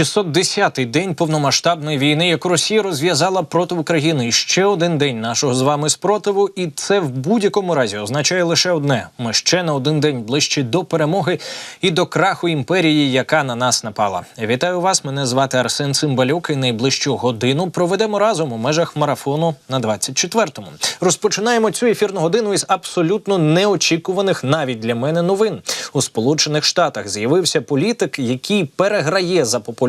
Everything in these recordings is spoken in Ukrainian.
610-й день повномасштабної війни, яку Росія розв'язала проти України. І ще один день нашого з вами спротиву, і це в будь-якому разі означає лише одне: ми ще на один день ближче до перемоги і до краху імперії, яка на нас напала. Вітаю вас! Мене звати Арсен Цимбалюк. І найближчу годину проведемо разом у межах марафону на 24-му. Розпочинаємо цю ефірну годину із абсолютно неочікуваних навіть для мене новин у Сполучених Штатах. З'явився політик, який переграє за популярністю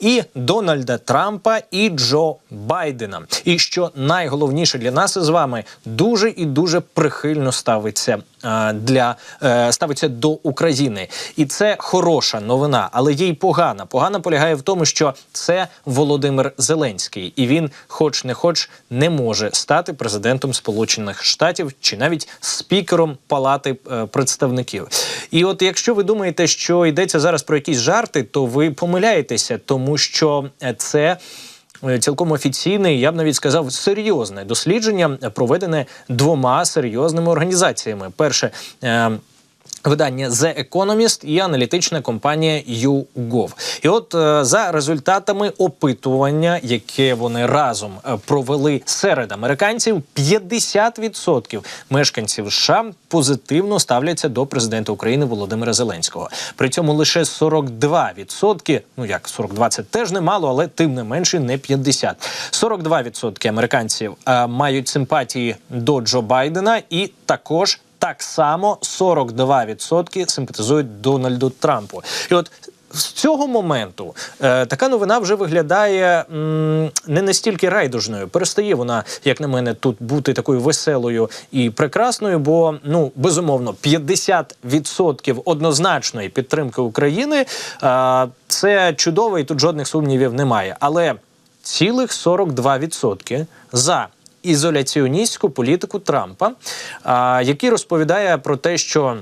і Дональда Трампа, і Джо Байдена. І що найголовніше для нас із вами дуже і дуже прихильно ставиться е, для е, ставиться до України, і це хороша новина, але є й погана. Погана полягає в тому, що це Володимир Зеленський, і він, хоч не хоч, не може стати президентом Сполучених Штатів чи навіть спікером Палати е, представників. І от якщо ви думаєте, що йдеться зараз про якісь жарти, то ви помиляєтеся, тому що е, це. е, Цілком офіційне, я б навіть сказав, серйозне дослідження, проведене двома серйозними організаціями. Перше е, видання The Economist і аналітична компанія YouGov. І от е, за результатами опитування, яке вони разом е, провели серед американців, 50% мешканців США позитивно ставляться до президента України Володимира Зеленського. При цьому лише 42%, ну як 42 – це теж немало, але тим не менше не 50. 42% американців е, мають симпатії до Джо Байдена і також так само 42% симпатизують Дональду Трампу. І от з цього моменту е, така новина вже виглядає м, не настільки райдужною. Перестає вона, як на мене, тут бути такою веселою і прекрасною, бо ну безумовно 50% однозначної підтримки України е, це чудово, і тут жодних сумнівів немає. Але цілих 42% за ізоляціоністську політику Трампа, який розповідає про те, що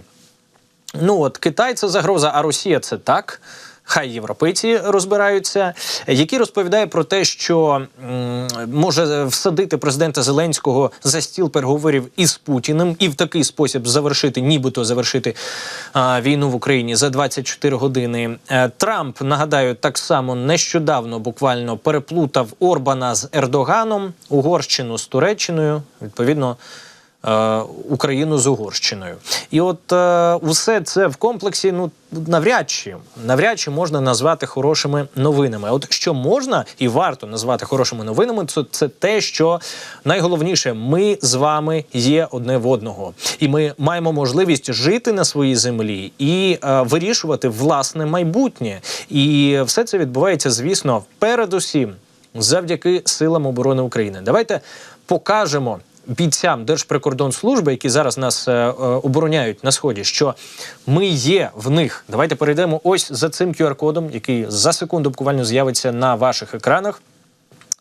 ну от Китай це загроза, а Росія це так. Хай європейці розбираються, який розповідає про те, що може всадити президента Зеленського за стіл переговорів із Путіним і в такий спосіб завершити, нібито завершити війну в Україні за 24 години. Е, Трамп нагадаю, так само нещодавно буквально переплутав Орбана з Ердоганом, Угорщину з Туреччиною. Відповідно. Е, Україну з Угорщиною, і от е, усе це в комплексі, ну навряд чи навряд чи можна назвати хорошими новинами. От що можна і варто назвати хорошими новинами, це, це те, що найголовніше, ми з вами є одне в одного, і ми маємо можливість жити на своїй землі і е, вирішувати власне майбутнє. І все це відбувається, звісно, передусім завдяки силам оборони України. Давайте покажемо бійцям Держприкордонслужби, які зараз нас е, е, обороняють на сході, що ми є в них. Давайте перейдемо ось за цим QR-кодом, який за секунду буквально з'явиться на ваших екранах.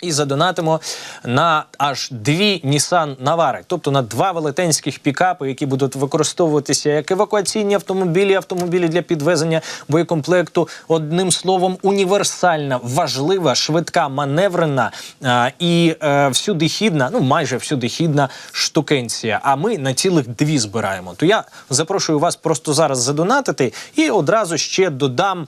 І задонатимо на аж дві Nissan Навари, тобто на два велетенських пікапи, які будуть використовуватися як евакуаційні автомобілі, автомобілі для підвезення боєкомплекту. Одним словом, універсальна, важлива, швидка, маневрена а, і е, всюдихідна, ну майже всюдихідна штукенція. А ми на цілих дві збираємо. То я запрошую вас просто зараз задонатити і одразу ще додам,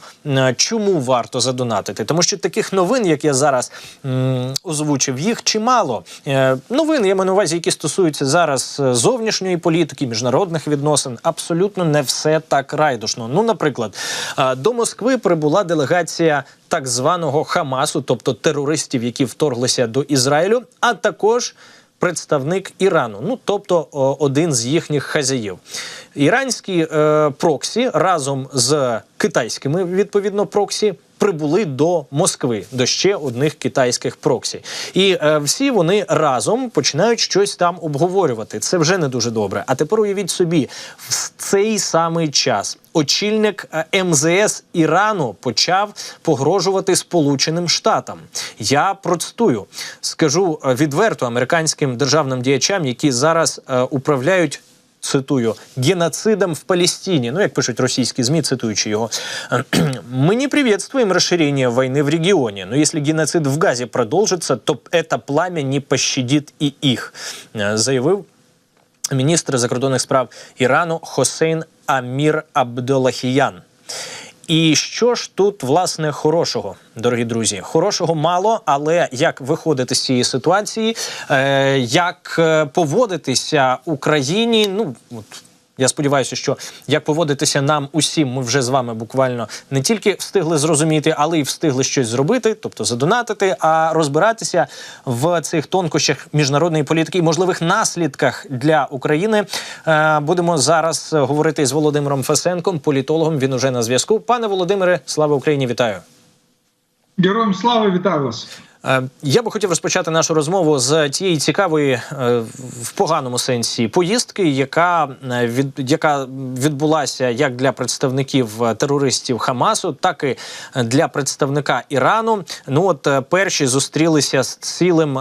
чому варто задонатити, тому що таких новин, як я зараз. м, озвучив їх чимало. Е, новин я маю на увазі, які стосуються зараз е, зовнішньої політики, міжнародних відносин. Абсолютно не все так райдушно. Ну, наприклад, е, до Москви прибула делегація так званого Хамасу, тобто терористів, які вторглися до Ізраїлю, а також представник Ірану, ну тобто один з їхніх хазяїв. Іранські е, проксі разом з китайськими відповідно проксі. Прибули до Москви до ще одних китайських проксі, і е, всі вони разом починають щось там обговорювати. Це вже не дуже добре. А тепер уявіть собі, в цей самий час очільник е, МЗС Ірану почав погрожувати Сполученим Штатам. Я процитую, скажу е, відверто американським державним діячам, які зараз е, управляють. Цитую геноцидом в Палестине, ну як пишуть російські змі, цитуючи його, мы не приветствуем расширение войны в регионе, но если геноцид в Газе продолжится, то это пламя не пощадит и их, Е, заявив міністр закордонних справ Ірану Хосейн Амір Абдулахіян. І що ж тут власне хорошого, дорогі друзі? Хорошого мало, але як виходити з цієї ситуації, е, як е, поводитися Україні? Ну от. Я сподіваюся, що як поводитися нам усім, ми вже з вами буквально не тільки встигли зрозуміти, але й встигли щось зробити, тобто задонатити, а розбиратися в цих тонкощах міжнародної політики і можливих наслідках для України. Е, будемо зараз говорити з Володимиром Фесенком, політологом. Він уже на зв'язку. Пане Володимире, слава Україні! Вітаю! Героям слава вітаю вас. Е, Я би хотів розпочати нашу розмову з тієї цікавої е, в поганому сенсі поїздки, яка е, від яка відбулася як для представників терористів Хамасу, так і для представника Ірану. Ну от перші зустрілися з цілим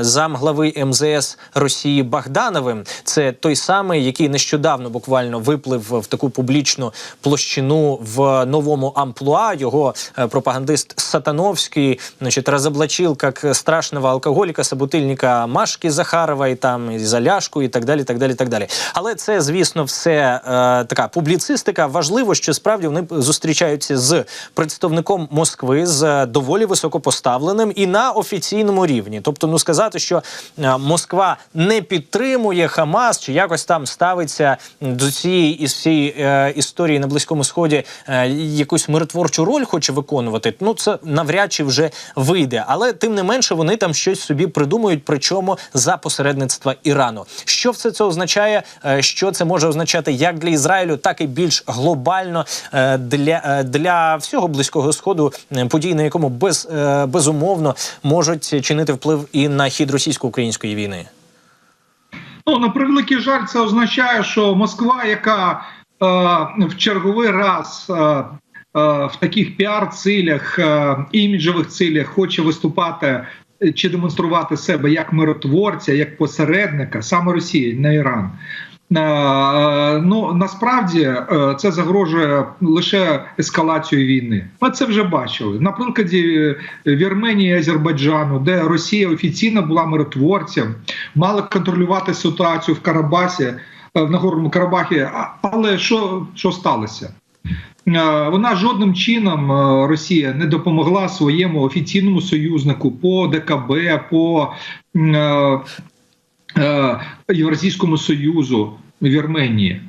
замглави МЗС Росії Богдановим. Це той самий, який нещодавно буквально виплив в таку публічну площину в новому амплуа. Його пропагандист Сатановський, значить, разоблачил как страшного алкоголіка, собутильника Машки Захарової, там і Заляшку, і так далі. так далі, так далі. Але це, звісно, все е, така публіцистика. Важливо, що справді вони зустрічаються з представником Москви, з доволі високопоставленим і на офіційному рівні. Тобто, ну сказати, що е, Москва не підтримує Хамас чи якось там ставиться до цієї із всієї е, історії на близькому сході е, якусь миротворчу роль хоче виконувати. Ну це навряд чи вже вийде, але тим не менше вони там щось собі придумують, причому за посередництва Ірану. Що все це означає? Е, Що це може означати як для Ізраїлю, так і більш глобально е, для, е, для всього близького сходу, події на якому без безумовно можуть чинити вплив і на хід російсько-української війни. Ну на превеликий жаль, це означає, що Москва, яка е, в черговий раз е, в таких піар-цілях, е, іміджових цілях хоче виступати е, чи демонструвати себе як миротворця, як посередника, саме Росія, не Іран. Е, е, Ну насправді е, це загрожує лише ескалацією війни. Ми це вже бачили на прикладі Вірменії і Азербайджану, де Росія офіційно була миротворцем, мала контролювати ситуацію в Карабасі е, в Нагорному Карабахі. Але що, що сталося? Е, Вона жодним чином е, Росія не допомогла своєму офіційному союзнику по ДКБ, по е, Євразійському Союзу Вірменії.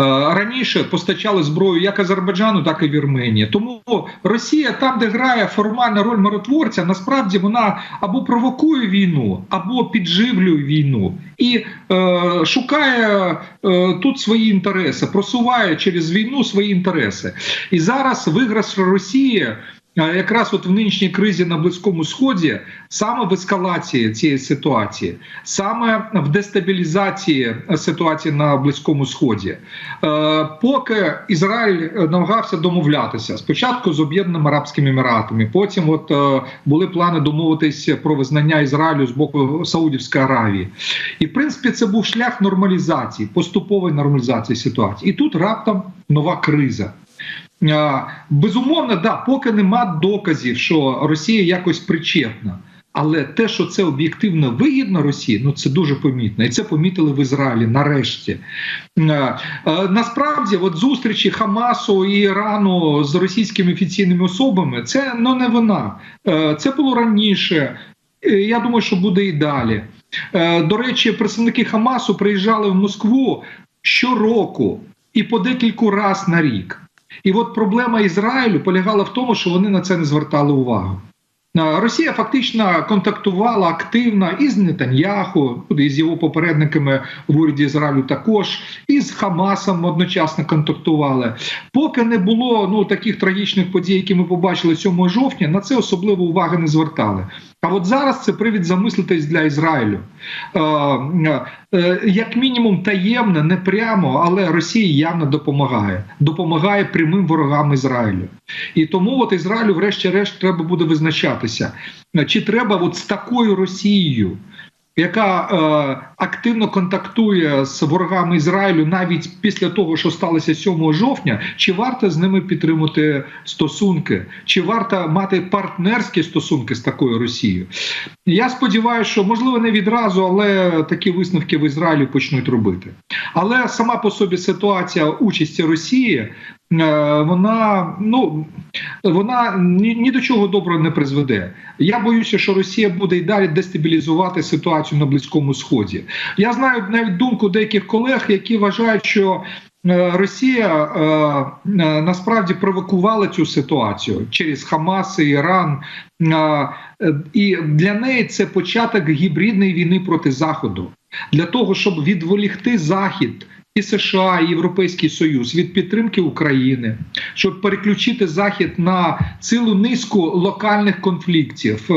Е, Раніше постачали зброю як Азербайджану, так і Вірменії. Тому Росія, там, де грає формальна роль миротворця, насправді вона або провокує війну, або підживлює війну і е, шукає е, тут свої інтереси, просуває через війну свої інтереси. І зараз виграш Росії. Е, Якраз от в нинішній кризі на близькому сході, саме в ескалації цієї ситуації, саме в дестабілізації ситуації на близькому сході, Е, поки Ізраїль намагався домовлятися спочатку з Об'єднаними Арабськими Еміратами, потім от е, були плани домовитися про визнання Ізраїлю з боку Саудівської Аравії, і в принципі це був шлях нормалізації, поступової нормалізації ситуації. І тут раптом нова криза. Безумовно, да, поки нема доказів, що Росія якось причетна. Але те, що це об'єктивно вигідно Росії, ну це дуже помітно, і це помітили в Ізраїлі нарешті. Насправді, от зустрічі Хамасу і Ірану з російськими офіційними особами, це ну не вона. Це було раніше. Я думаю, що буде і далі. До речі, представники Хамасу приїжджали в Москву щороку і по декілька раз на рік. І от проблема Ізраїлю полягала в тому, що вони на це не звертали увагу. Росія фактично контактувала активно із Нетаньяху, і з його попередниками в уряді Ізраїлю також, і з Хамасом одночасно контактували. Поки не було ну таких трагічних подій, які ми побачили 7 жовтня, на це особливо уваги не звертали. А от зараз це привід замислитись для Ізраїлю. Е, е, як мінімум таємно, не прямо, але Росія явно допомагає. Допомагає прямим ворогам Ізраїлю. І тому от Ізраїлю, врешті-решт, треба буде визначатися, чи треба от з такою Росією. Яка е, активно контактує з ворогами Ізраїлю навіть після того, що сталося 7 жовтня, чи варто з ними підтримати стосунки, чи варто мати партнерські стосунки з такою Росією? Я сподіваюся, що можливо не відразу, але такі висновки в Ізраїлі почнуть робити. Але сама по собі ситуація участі Росії вона ну вона ні, ні до чого доброго не призведе. Я боюся, що Росія буде і далі дестабілізувати ситуацію на близькому сході. Я знаю навіть думку деяких колег, які вважають, що е, Росія е, е, насправді провокувала цю ситуацію через Хамас і Іран, е, і для неї це початок гібридної війни проти Заходу для того, щоб відволікти Захід. І США, і Європейський Союз від підтримки України, щоб переключити захід на цілу низку локальних конфліктів е,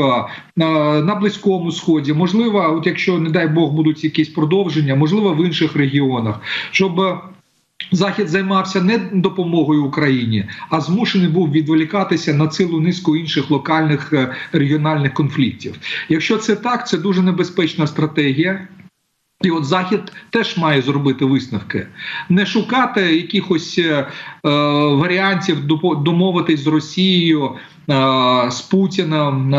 на близькому сході, можливо, от якщо не дай Бог будуть якісь продовження, можливо, в інших регіонах, щоб е, Захід займався не допомогою Україні, а змушений був відволікатися на цілу низку інших локальних е, регіональних конфліктів. Якщо це так, це дуже небезпечна стратегія. І от Захід теж має зробити висновки, не шукати якихось е, е, варіантів домовитись з Росією, е, з Путіним, е,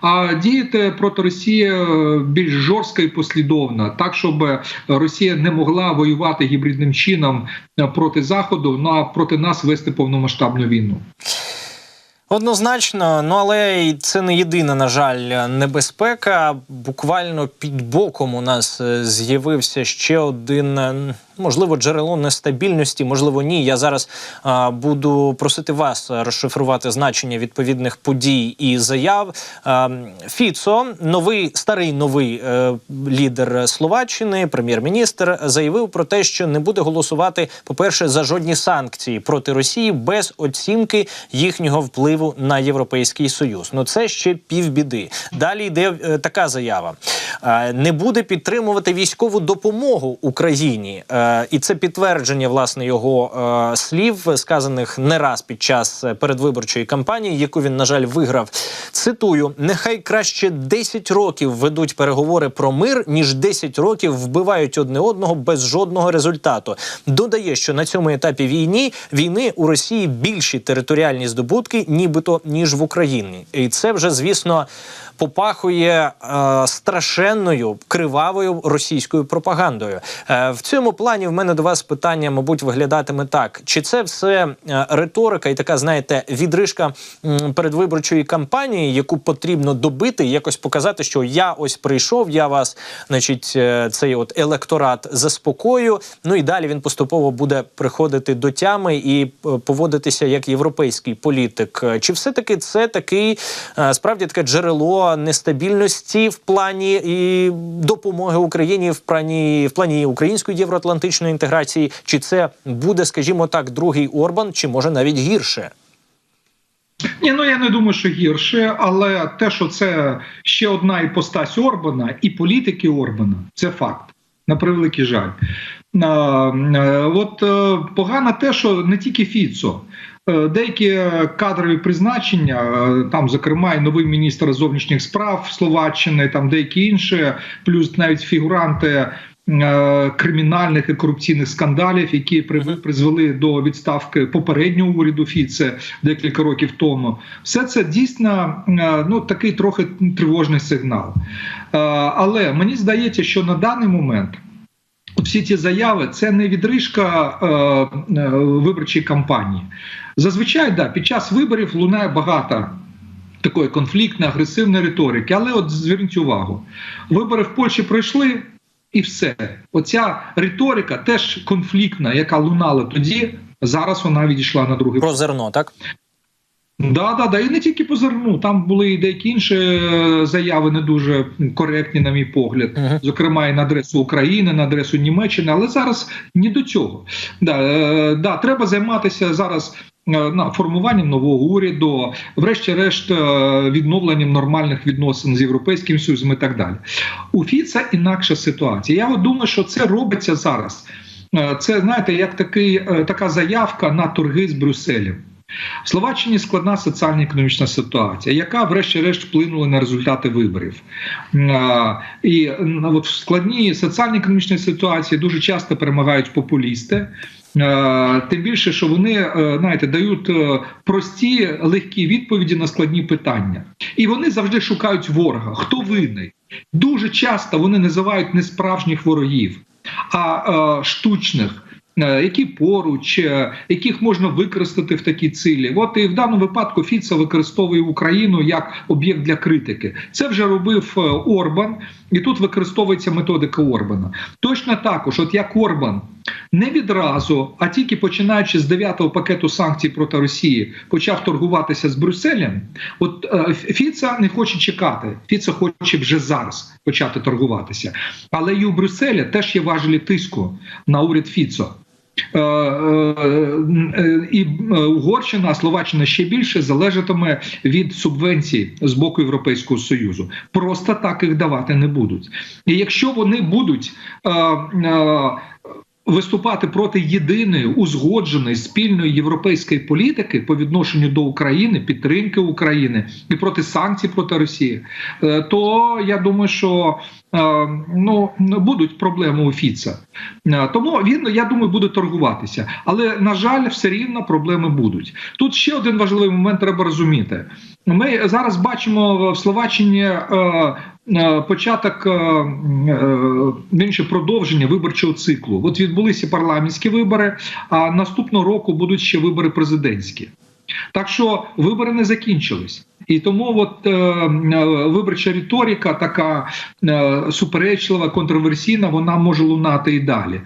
а діяти проти Росії е, більш жорстко і послідовно, так щоб Росія не могла воювати гібридним чином е, проти Заходу, на проти нас вести повномасштабну війну. Однозначно, ну але це не єдина, на жаль, небезпека. Буквально під боком у нас е, з'явився ще один, можливо, джерело нестабільності, можливо, ні. Я зараз а, буду просити вас розшифрувати значення відповідних подій і заяв. А, Фіцо, новий старий новий е, лідер Словаччини, прем'єр-міністр, заявив про те, що не буде голосувати, по-перше, за жодні санкції проти Росії без оцінки їхнього впливу на Європейський Союз. Ну це ще півбіди. Далі йде е, така заява: не буде підтримувати військову допомогу Україні, Е, і це підтвердження власне його е, слів, сказаних не раз під час е, передвиборчої кампанії, яку він на жаль виграв. Цитую: нехай краще 10 років ведуть переговори про мир, ніж 10 років вбивають одне одного без жодного результату. Додає, що на цьому етапі війни війни у Росії більші територіальні здобутки, нібито ніж в Україні, і це вже звісно. Попахує е, страшенною кривавою російською пропагандою. Е, в цьому плані в мене до вас питання, мабуть, виглядатиме так: чи це все е, риторика і така, знаєте, відрижка передвиборчої кампанії, яку потрібно добити, якось показати, що я ось прийшов, я вас, значить, е, цей от електорат заспокою. Ну і далі він поступово буде приходити до тями і поводитися як європейський політик. Чи все таки це такий справді таке джерело нестабільності в плані і допомоги Україні в плані в плані української євроатлантичної інтеграції? Чи це буде, скажімо так, другий Орбан, чи може навіть гірше? Ні, ну я не думаю, що гірше, але те, що це ще одна іпостась Орбана і політики Орбана, це факт. На превеликий жаль. Е, От е, погано те, що не тільки Фіцо. Е, Деякі кадрові призначення, е, там, зокрема, і новий міністр зовнішніх справ Словаччини, там деякі інші, плюс навіть фігуранти е, кримінальних і корупційних скандалів, які призвели до відставки попереднього уряду Фіце декілька років тому. Все це дійсно е, ну такий трохи тривожний сигнал. Е, Але мені здається, що на даний момент. Всі ці заяви це не відрижка е, е, виборчої кампанії. Зазвичай, да, під час виборів лунає багато такої конфліктної, агресивної риторики. Але от зверніть увагу, вибори в Польщі пройшли, і все. Оця риторика теж конфліктна, яка лунала тоді. Зараз вона відійшла на другий Про зерно, так? Да, да, да, і не тільки по зерну. Там були і деякі інші е, заяви не дуже коректні, на мій погляд, Мгм. зокрема і на адресу України, на адресу Німеччини, але зараз ні до цього. Да, е, да, треба займатися зараз. е, На формуванням нового уряду, врешті-решт, е, відновленням нормальних відносин з європейським союзом і так далі. У Фіца інакша ситуація. Я от думаю, що це робиться зараз. Це знаєте, як такий така заявка на торги з Брюсселем. В Словаччині складна соціально-економічна ситуація, яка, врешті-решт, вплинула на результати виборів. І от в складній соціально-економічній ситуації дуже часто перемагають популісти. Тим більше, що вони е, знаєте, дають е, прості легкі відповіді на складні питання, і вони завжди шукають ворога. Хто винний? Дуже часто вони називають не справжніх ворогів, а е, штучних. Е, які поруч, е, яких можна використати в такі цілі. От і в даному випадку Фіца використовує Україну як об'єкт для критики. Це вже робив е, Орбан, і тут використовується методика Орбана. Точно також, от як Орбан не відразу, а тільки починаючи з дев'ятого пакету санкцій проти Росії, почав торгуватися з Брюсселем. От Фіца не хоче чекати. Фіца хоче вже зараз почати торгуватися. Але і у Брюсселі теж є важелі тиску на уряд Фіцо. Е, е, І е, Угорщина, Словаччина ще більше залежатиме від субвенцій з боку Європейського союзу. Просто так їх давати не будуть. І якщо вони будуть виступати проти єдиної узгодженої спільної європейської політики по відношенню до України, підтримки України і проти санкцій проти Росії, то я думаю, що ну будуть проблеми у Фіца. Е, Тому він, я думаю, буде торгуватися. Але на жаль, все рівно проблеми будуть. Тут ще один важливий момент треба розуміти. Ми зараз бачимо в Словаччині. е, е, Початок е, е, інше продовження виборчого циклу. От відбулися парламентські вибори, а наступного року будуть ще вибори президентські. Так що вибори не закінчились. І тому от е, е, виборча риторика, така е, суперечлива, контроверсійна, вона може лунати і далі.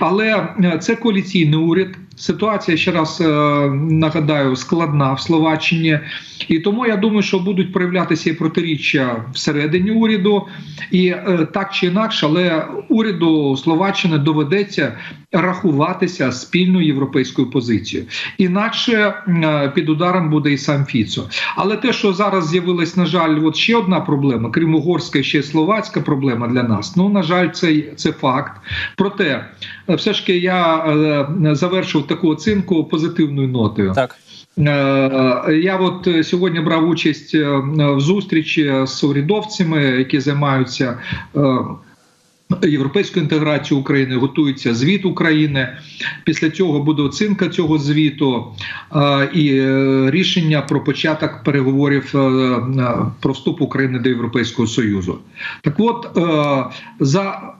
Але е, це коаліційний уряд. Ситуація ще раз е, нагадаю складна в Словаччині, і тому я думаю, що будуть проявлятися і протиріччя всередині уряду, і е, так чи інакше, але уряду Словаччини доведеться рахуватися спільною європейською позицією. Інакше е, під ударом буде і сам Фіцо. Але те, що зараз з'явилась, на жаль, от ще одна проблема, крім угорська, ще й словацька проблема для нас. Ну на жаль, це, це факт. Проте, е, все ж таки, я е, завершив таку оцінку позитивною нотою. Так. Е, Я от сьогодні брав участь в зустрічі з урядовцями, які займаються європейською інтеграцією України, готується звіт України. Після цього буде оцінка цього звіту і е, рішення про початок переговорів е, про вступ України до Європейського Союзу. Так от е, за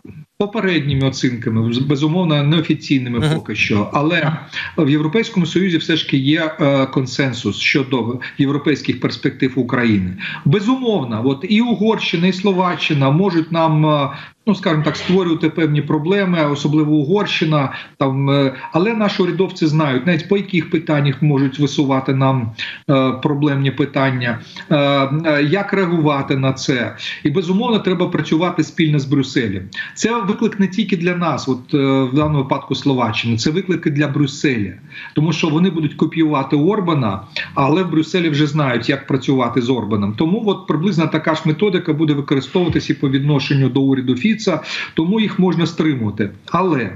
попередніми оцінками, безумовно, неофіційними Мгм. поки що, але в Європейському Союзі все ж таки є е, консенсус щодо європейських перспектив України. Безумовно, от і Угорщина, і Словаччина можуть нам. Ну, скажімо так, створювати певні проблеми, особливо Угорщина. Там, е, але наші урядовці знають, навіть по яких питаннях можуть висувати нам е, проблемні питання, е, е, як реагувати на це. І безумовно треба працювати спільно з Брюсселем. Це виклик не тільки для нас, от е, в даному випадку Словаччини, це виклики для Брюсселя, тому що вони будуть копіювати Орбана, але в Брюсселі вже знають, як працювати з Орбаном. Тому от приблизно така ж методика буде використовуватися і по відношенню до уряду Фіца, тому їх можна стримувати. Але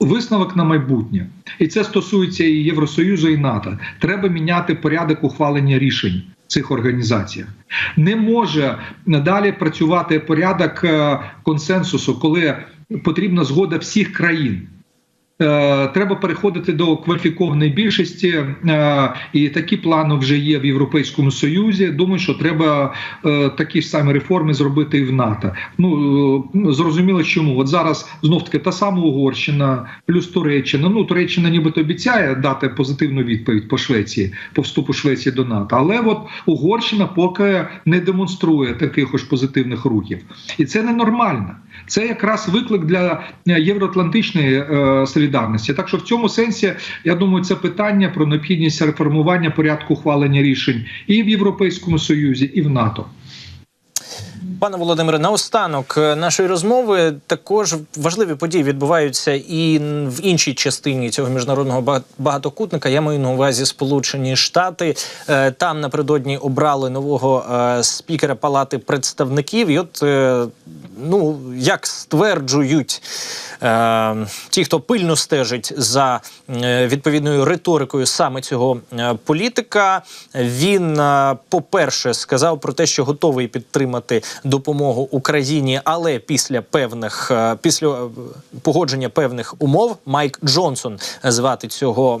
Висновок на майбутнє, і це стосується і Євросоюзу, і НАТО. Треба міняти порядок ухвалення рішень цих організаціях. Не може надалі працювати порядок е, консенсусу, коли потрібна згода всіх країн. Е, Треба переходити до кваліфікованої більшості, е, і такі плани вже є в Європейському Союзі. Думаю, що треба е, такі ж самі реформи зробити і в НАТО. Ну зрозуміло, чому от зараз знов таки та сама Угорщина, плюс Туреччина. Ну Туреччина нібито обіцяє дати позитивну відповідь по Швеції, по вступу Швеції до НАТО. Але от Угорщина поки не демонструє таких ось позитивних рухів, і це ненормально. Це якраз виклик для євроатлантичної е, солідарності. Так що в цьому сенсі я думаю, це питання про необхідність реформування порядку ухвалення рішень і в Європейському Союзі, і в НАТО. Пане Володимире, наостанок е, нашої розмови також важливі події відбуваються і в іншій частині цього міжнародного ба- багатокутника. Я маю на увазі Сполучені Штати. Е, Там напередодні обрали нового е, спікера Палати представників. І от ну як стверджують ті, хто пильно стежить за відповідною риторикою саме цього політика, він, е, по-перше, сказав про те, що готовий підтримати допомогу Україні, але після певних е, після е, погодження певних умов Майк Джонсон звати цього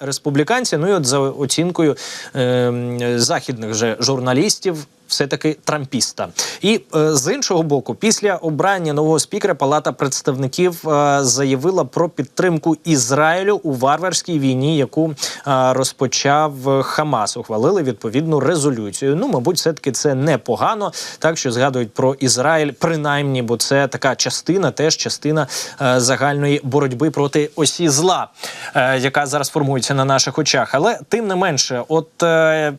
республіканця. Ну і от за оцінкою е, західних же журналістів. Все-таки трампіста. І е, з іншого боку, після обрання нового спікера Палата представників е, заявила про підтримку Ізраїлю у варварській війні, яку е, розпочав Хамас. Ухвалили відповідну резолюцію. Ну, мабуть, все таки це непогано, так що згадують про Ізраїль, принаймні, бо це така частина, теж частина е, загальної боротьби проти осі зла, е, яка зараз формується на наших очах. Але тим не менше, от е,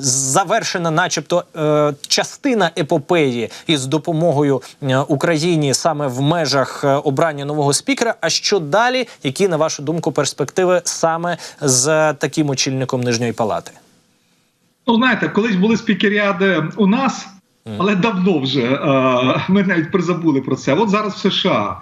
завершена, начебто, е, частина епопеї із допомогою е, Україні саме в межах е, обрання нового спікера. А що далі? Які на вашу думку перспективи саме з таким очільником нижньої палати? Ну, знаєте, колись були спікеріади у нас, але давно вже е, ми навіть призабули про це. От зараз в США.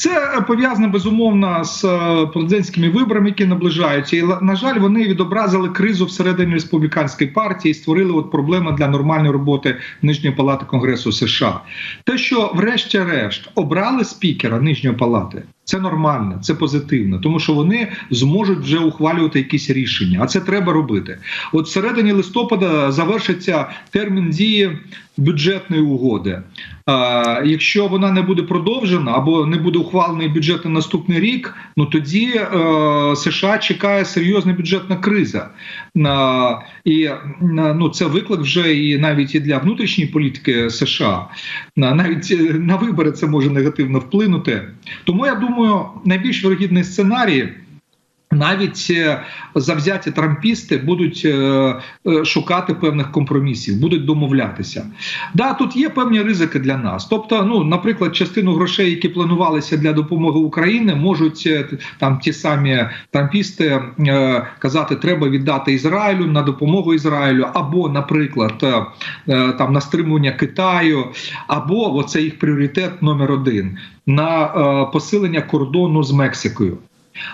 Це пов'язано безумовно з е, президентськими виборами, які наближаються. І на жаль, вони відобразили кризу всередині республіканської партії і створили от проблеми для нормальної роботи нижньої палати Конгресу США. Те, що, врешті-решт, обрали спікера нижньої палати. Це нормально, це позитивно, тому що вони зможуть вже ухвалювати якісь рішення, а це треба робити. От всередині листопада завершиться термін дії бюджетної угоди. Якщо вона не буде продовжена або не буде ухвалений бюджет на наступний рік, ну тоді е, США чекає серйозна бюджетна криза. І ну це виклик вже і навіть і для внутрішньої політики США. Навіть е, на вибори це може негативно вплинути. Тому я думаю, найбільш вирогідний сценарій. Навіть е, завзяті трампісти будуть е, е, шукати певних компромісів, будуть домовлятися. Да, тут є певні ризики для нас. Тобто, ну, наприклад, частину грошей, які планувалися для допомоги Україні, можуть там ті самі трампісти казати, треба віддати Ізраїлю на допомогу Ізраїлю, або, наприклад, там на стримування Китаю, або оце їх пріоритет номер один на посилення кордону з Мексикою.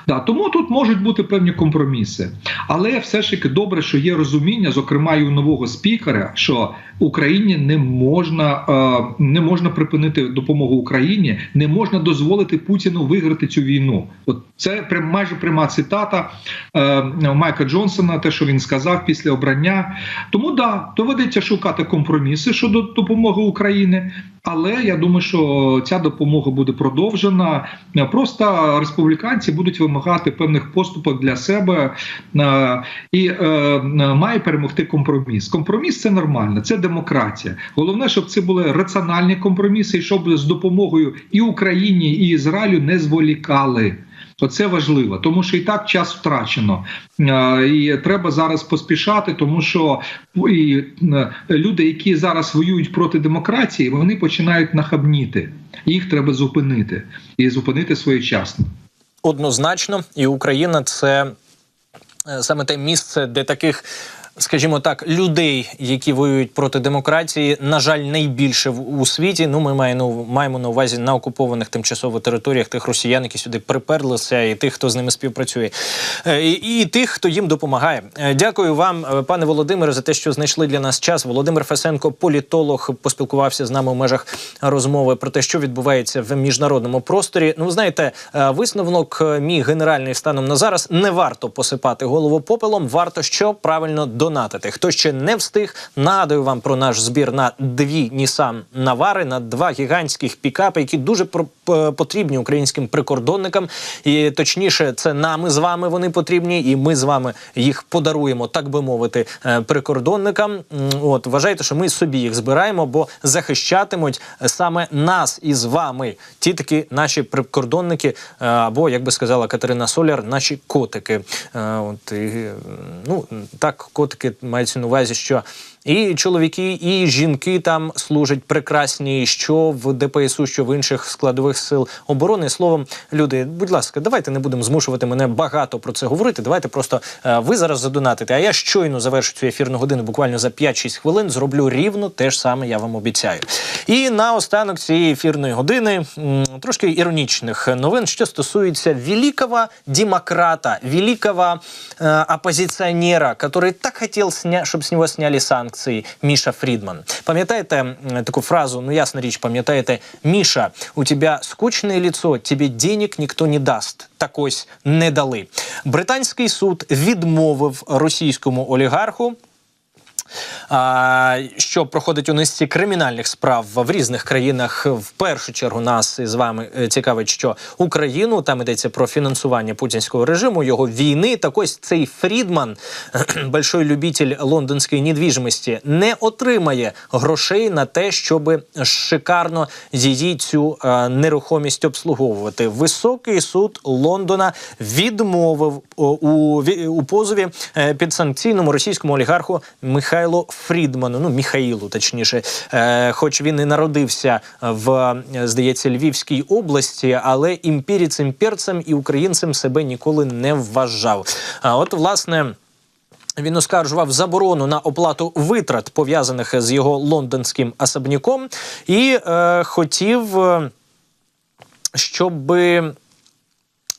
Да, тому тут можуть бути певні компроміси, але все ж таки добре, що є розуміння, зокрема і у нового спікера, що Україні не можна е, не можна припинити допомогу Україні, не можна дозволити Путіну виграти цю війну. От це прям майже пряма цитата е, Майка Джонсона, те, що він сказав після обрання. Тому да, доведеться шукати компроміси щодо допомоги Україні. Але я думаю, що ця допомога буде продовжена. Просто республіканці будуть вимагати певних поступок для себе е, і е, має перемогти компроміс. Компроміс це нормально, це демократія. Головне, щоб це були раціональні компроміси, і щоб з допомогою і Україні, і Ізраїлю не зволікали. Оце важливо, тому що і так час втрачено, Е, і треба зараз поспішати, тому що і е, люди, які зараз воюють проти демократії, вони починають нахабніти. Їх треба зупинити і зупинити своєчасно. Однозначно, і Україна це е, саме те місце, де таких. Скажімо так, людей, які воюють проти демократії, на жаль, найбільше в у світі. Ну, ми маємо маємо на увазі на окупованих тимчасово територіях тих росіян, які сюди приперлися, і тих, хто з ними співпрацює, Е, і, і тих, хто їм допомагає. Е, Дякую вам, е, пане Володимире, за те, що знайшли для нас час. Володимир Фесенко, політолог, поспілкувався з нами у межах розмови про те, що відбувається в міжнародному просторі. Ну, знаєте, висновок мій генеральний станом на зараз не варто посипати голову попелом. Варто що правильно донатити. Хто ще не встиг, нагадую вам про наш збір на дві Nissan Навари, на два гігантських пікапи, які дуже потрібні українським прикордонникам. І точніше, це нами з вами вони потрібні, і ми з вами їх подаруємо, так би мовити, е, прикордонникам. От вважайте, що ми собі їх збираємо, бо захищатимуть саме нас із вами. Ті такі наші прикордонники, е, або як би сказала Катерина Соляр, наші котики. Е, От і, ну так, котики мається на увазі, що. І чоловіки, і жінки там служать прекрасні, що в ДПСУ, що в інших складових сил оборони. Словом, люди, будь ласка, давайте не будемо змушувати мене багато про це говорити. Давайте просто е, ви зараз задонатите. А я щойно завершу цю ефірну годину буквально за 5-6 хвилин. Зроблю рівно те ж саме, я вам обіцяю. І на останок цієї ефірної години м, трошки іронічних новин, що стосується великого демократа, великого э, оппозиционера, который так хотел, сня... чтобы с него сняли санкции, Міша Фрідман. Пам'ятаєте таку фразу, ну ясна річ, пам'ятаєте, Міша, у тебе скучне лицо, тобі денег ніхто не дасть. Так ось не дали. Британський суд відмовив російському олігарху що проходить у низці кримінальних справ в різних країнах. В першу чергу нас із вами е, цікавить, що Україну там йдеться про фінансування путінського режиму, його війни. Так ось цей Фрідман, большой любитель лондонської недвіжимості, не отримає грошей на те, щоб шикарно її цю е, нерухомість обслуговувати. Високий суд Лондона відмовив у, у позові е, підсанкційному російському олігарху Михайло Фрідману. Ну Міхаїлу, точніше, е, хоч він і народився в е, здається Львівській області, але імпіріцем перцем і українцем себе ніколи не вважав. А от власне. Він оскаржував заборону на оплату витрат пов'язаних з його лондонським особняком, і е, хотів, е, щоб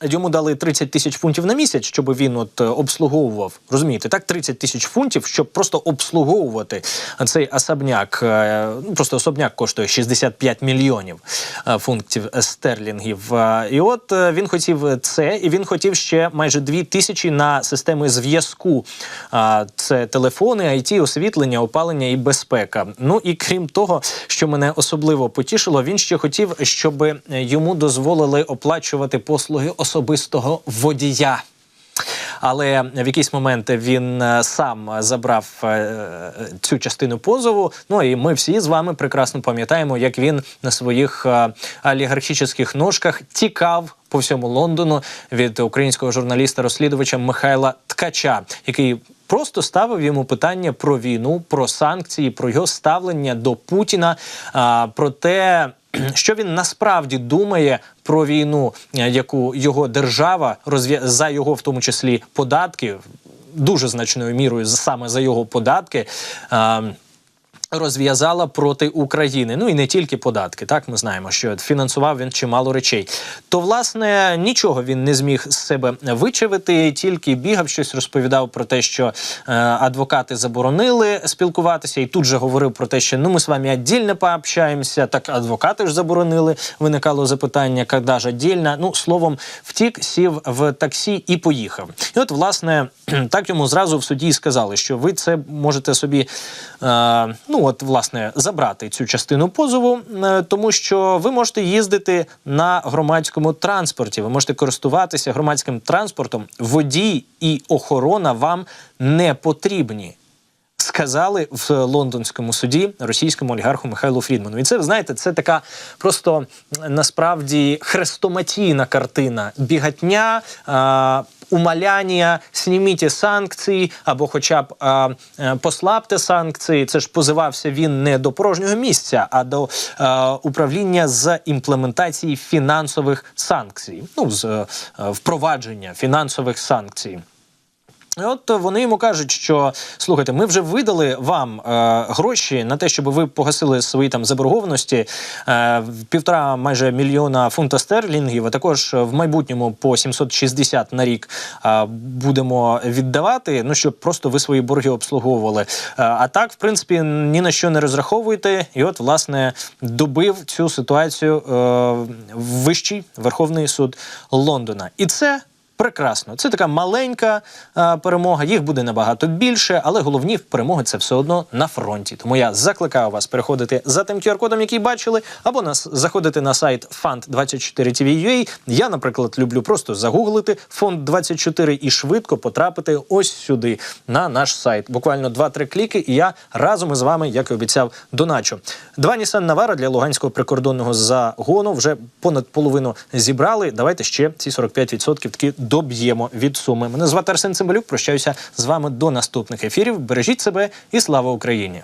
йому дали 30 тисяч фунтів на місяць, щоб він от е, обслуговував. Розумієте, так 30 тисяч фунтів, щоб просто обслуговувати цей особняк. Е, Ну просто особняк коштує 65 мільйонів е, фунтів стерлінгів. І от він хотів це, і він хотів ще майже 2 тисячі на системи зв'язку. Це телефони, IT, освітлення, опалення і безпека. Ну і крім того, що мене особливо потішило, він ще хотів, щоб йому дозволили оплачувати послуги особистого водія. Але в якийсь момент він е, сам забрав е, цю частину позову. Ну і ми всі з вами прекрасно пам'ятаємо, як він на своїх е, олігархічних ножках тікав по всьому Лондону від українського журналіста-розслідувача Михайла Ткача, який просто ставив йому питання про війну, про санкції, про його ставлення до Путіна, про те. Що він насправді думає про війну, е, яку його держава розв'я... за його, в тому числі, податки, дуже значною мірою саме за його податки. А, розв'язала проти України. Ну і не тільки податки. Так ми знаємо, що фінансував він чимало речей. То власне нічого він не зміг з себе вичавити, тільки бігав щось розповідав про те, що е, адвокати заборонили спілкуватися, і тут же говорив про те, що ну ми з вами віддільно пообщаємося. Так адвокати ж заборонили. Виникало запитання, коли ж віддільно. Ну словом, втік, сів в таксі і поїхав. І от, власне, так йому зразу в суді сказали, що ви це можете собі. Е, ну от власне забрати цю частину позову, е, тому що ви можете їздити на громадському транспорті, ви можете користуватися громадським транспортом. Водій і охорона вам не потрібні. Сказали в лондонському суді російському олігарху Михайлу Фрідману. І це, знаєте, це така просто насправді хрестоматійна картина бігатня. А, Умаляння, сніміть санкції або хоча б а, е, послабте санкції. Це ж позивався він не до порожнього місця, а до а, управління з імплементації фінансових санкцій, ну з е, впровадження фінансових санкцій. От вони йому кажуть, що слухайте, ми вже видали вам е, гроші на те, щоб ви погасили свої там заборгованості е, півтора майже мільйона фунта стерлінгів. А також в майбутньому по 760 на рік е, будемо віддавати. Ну щоб просто ви свої борги обслуговували. Е, а так, в принципі, ні на що не розраховуєте. І от власне добив цю ситуацію е, Вищий Верховний суд Лондона. І це. Прекрасно, це така маленька а, перемога. Їх буде набагато більше, але головні перемоги це все одно на фронті. Тому я закликаю вас переходити за тим QR-кодом, який бачили, або нас заходити на сайт fund24tv.ua. Я, наприклад, люблю просто загуглити фонд 24 і швидко потрапити ось сюди на наш сайт. Буквально 2-3 кліки, і я разом із вами, як і обіцяв, доначу. Два Nissan Navara для луганського прикордонного загону вже понад половину зібрали. Давайте ще ці 45% таки доб'ємо від суми. Мене звати Арсен Цимбалюк. Прощаюся з вами до наступних ефірів. Бережіть себе і слава Україні!